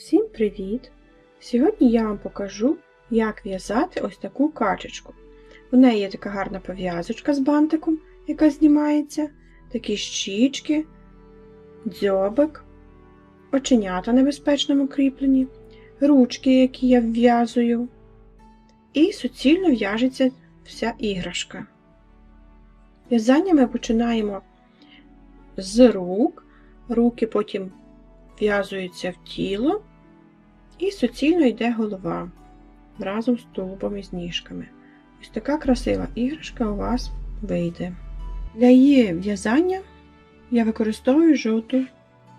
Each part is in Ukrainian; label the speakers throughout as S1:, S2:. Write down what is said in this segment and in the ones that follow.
S1: Всім привіт! Сьогодні я вам покажу, як в'язати ось таку качечку. У неї є така гарна пов'язочка з бантиком, яка знімається, такі щічки, дзьобик, оченята на безпечному кріпленні, ручки, які я вв'язую, і суцільно в'яжеться вся іграшка. В'язання ми починаємо з рук, руки потім в'язуються в тіло, і суцільно йде голова разом з тулубом і з ніжками. Ось така красива іграшка у вас вийде. Для її в'язання я використовую жовту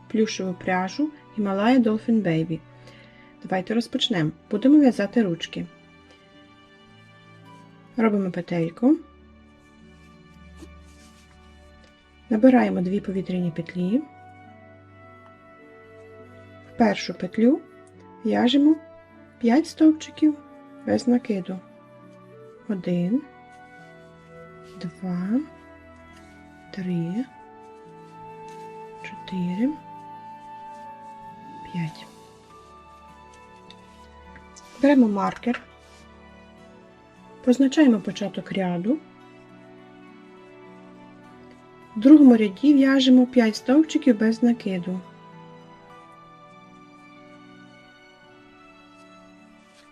S1: плюшеву пряжу Himalaya Dolphin Baby. Давайте розпочнемо. Будемо в'язати ручки. Робимо петельку. Набираємо дві повітряні петлі. В першу петлю в'яжемо 5 стовпчиків без накиду. 1, 2, 3, 4, 5. Беремо маркер, позначаємо початок ряду. В другому ряді в'яжемо 5 стовпчиків без накиду.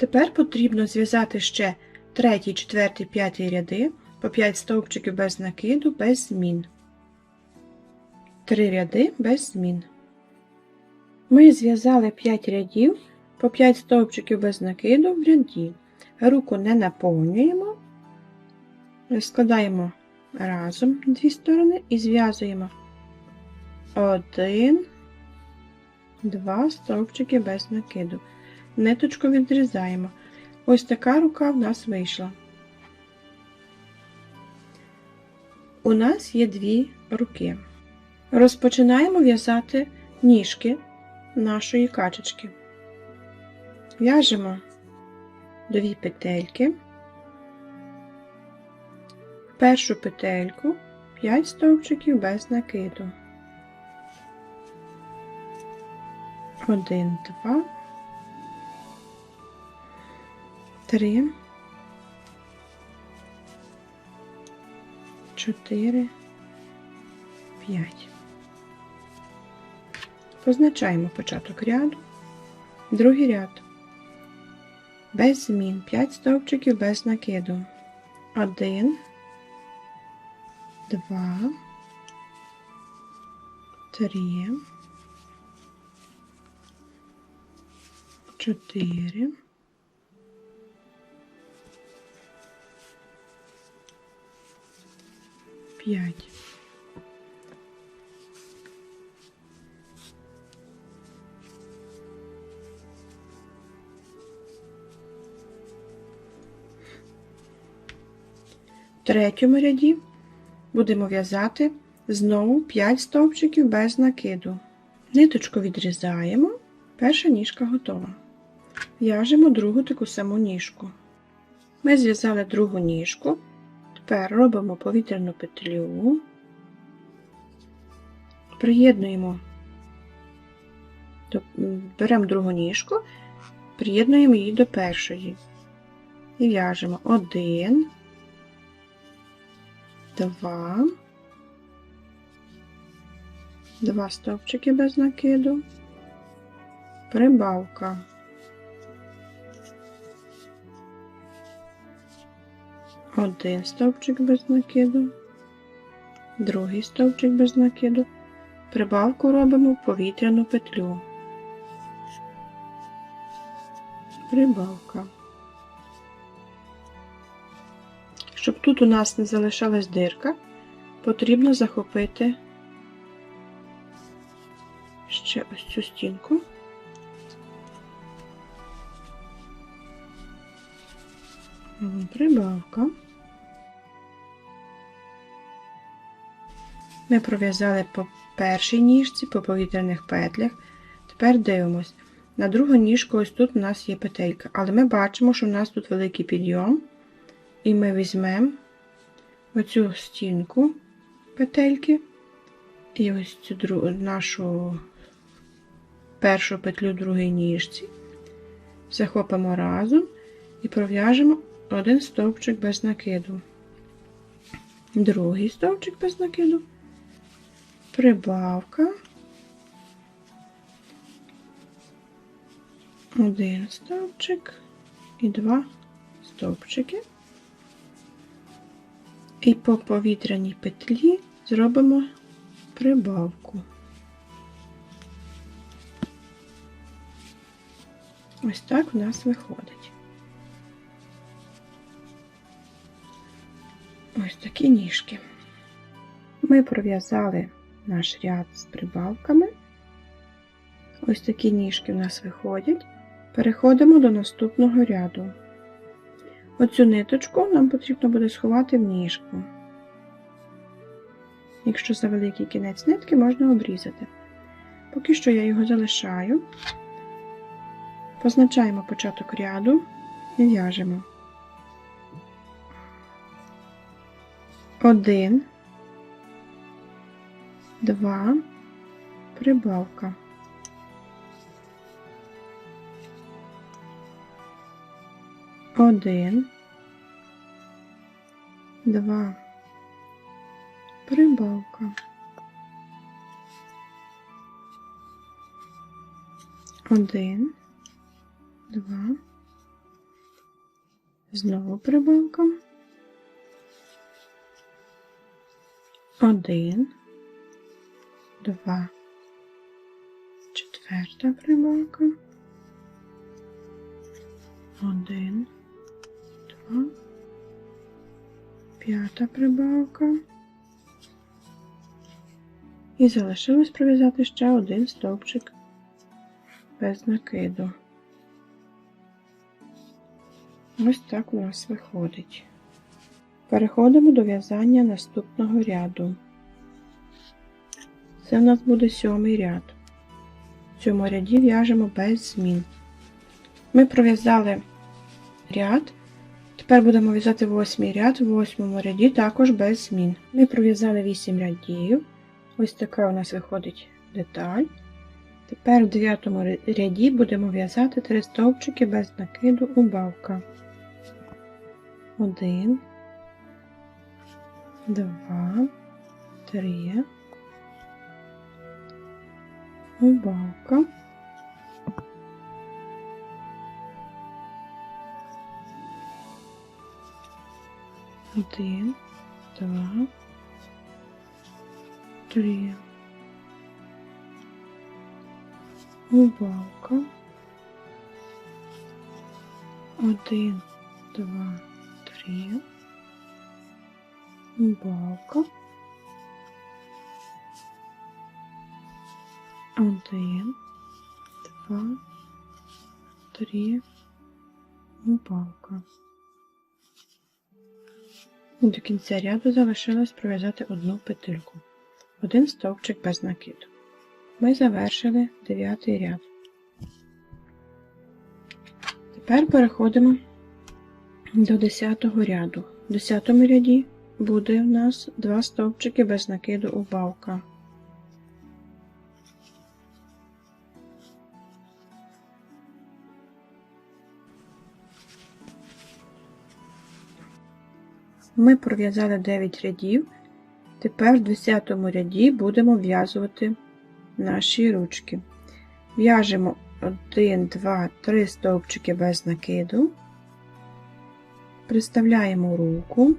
S1: Тепер потрібно зв'язати ще третій, четвертий, п'ятий ряди по 5 стовпчиків без накиду, без змін. Три ряди без змін. Ми зв'язали 5 рядів по 5 стовпчиків без накиду в ряді. Руку не наповнюємо, складаємо разом дві сторони і зв'язуємо один, два стовпчики без накиду ниточку відрізаємо. Ось така рука в нас вийшла. У нас є дві руки. Розпочинаємо в'язати ніжки нашої качечки. В'яжемо дві петельки, першу петельку 5 стовпчиків без накиду. Один, два. Три, чотири, п'ять. Позначаємо початок ряду, другий ряд. Без змін 5 стовпчиків без накиду. Один, два, три, чотири. П'ять. В третьому ряді будемо в'язати знову 5 стовпчиків без накиду. Ниточку відрізаємо, перша ніжка готова. В'яжемо другу таку саму ніжку. Ми зв'язали другу ніжку. Тепер робимо повітряну петлю, приєднуємо, беремо другу ніжку, приєднуємо її до першої і в'яжемо один, два, два стовпчики без накиду, прибавка. один стовпчик без накиду, другий стовпчик без накиду, прибавку робимо повітряну петлю, прибавка. Щоб тут у нас не залишалась дирка, потрібно захопити ще ось цю стінку. Прибавка. Ми пров'язали по першій ніжці, по повітряних петлях. Тепер дивимось. На другу ніжку ось тут у нас є петелька, але ми бачимо, що у нас тут великий підйом. І ми візьмемо оцю стінку петельки і ось цю нашу першу петлю другій ніжці. Захопимо разом і пров'яжемо один стовпчик без накиду. Другий стовпчик без накиду. Прибавка. Один стовпчик і два стовпчики. І по повітряній петлі зробимо прибавку. Ось так у нас виходить. Ось такі ніжки. Ми пров'язали наш ряд з прибавками. Ось такі ніжки у нас виходять. Переходимо до наступного ряду. Оцю ниточку нам потрібно буде сховати в ніжку. Якщо за великий кінець нитки, можна обрізати. Поки що я його залишаю. Позначаємо початок ряду і в'яжемо. Один, два, прибавка. Один, два, прибавка. Один, два, знову прибавка. Один, два, четверта прибавка. Один, два, п'ята прибавка. І залишилось пров'язати ще один стовпчик без накиду. Ось так у нас виходить. Переходимо до в'язання наступного ряду. Це в нас буде сьомий ряд. В цьому ряді в'яжемо без змін. Ми пров'язали ряд. Тепер будемо в'язати восьмий ряд, в восьмому ряді також без змін. Ми пров'язали вісім рядів. Ось така у нас виходить деталь. Тепер в дев'ятому ряді будемо в'язати три стовпчики без накиду убавка. 1, 2, 3. Рибалка. Один, два, три. Рибалка. Один, два, три. Рибалка. Один, два, три. Убавка. І до кінця ряду залишилось пров'язати одну петельку. Один стовпчик без накиду. Ми завершили дев'ятий ряд. Тепер переходимо до 10 ряду. В 10 ряді буде у нас два стовпчики без накиду убавка. Ми пров'язали 9 рядів. Тепер в 10 ряді будемо в'язувати наші ручки. В'яжемо 1, 2, 3 стовпчики без накиду, приставляємо руку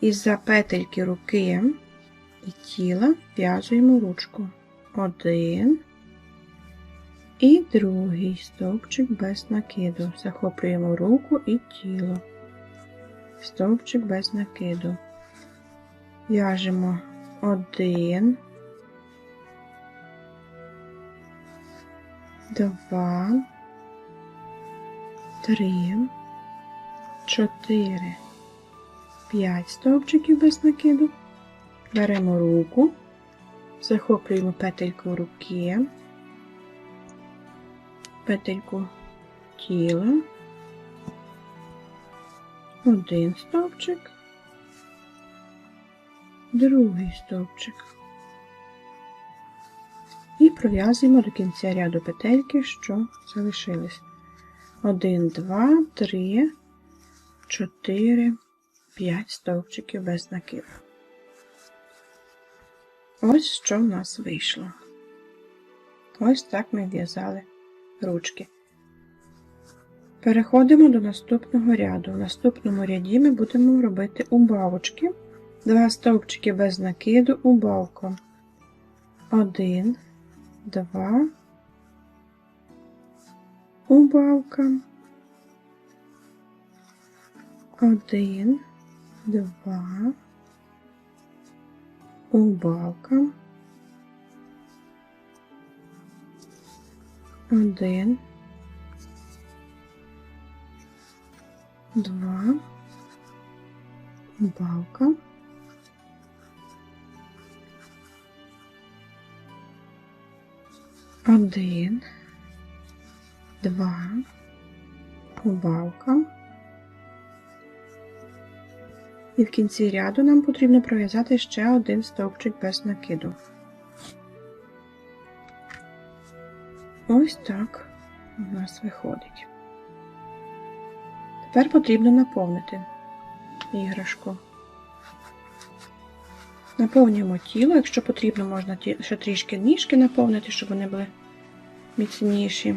S1: і за петельки руки і тіла в'язуємо ручку. Один і другий стовпчик без накиду. Захоплюємо руку і тіло. Стовпчик без накиду. В'яжемо один. Два, три, 4, 5 стовпчиків без накиду. Беремо руку, захоплюємо петельку руки, петельку тіла, один стовпчик, другий стовпчик. І пров'язуємо до кінця ряду петельки, що залишились. 1, 2, 3, 4, 5 стовпчиків без накиду. Ось що в нас вийшло. Ось так ми в'язали ручки. Переходимо до наступного ряду. В наступному ряді ми будемо робити убавочки. Два стовпчики без накиду убавком. Один, два, убавка. Один, два, убавка. Один, два, убавка. Один, два, убавка. І в кінці ряду нам потрібно пров'язати ще один стовпчик без накиду. Ось так у нас виходить. Тепер потрібно наповнити іграшку. Наповнюємо тіло, якщо потрібно, можна ще трішки ніжки наповнити, щоб вони були міцніші.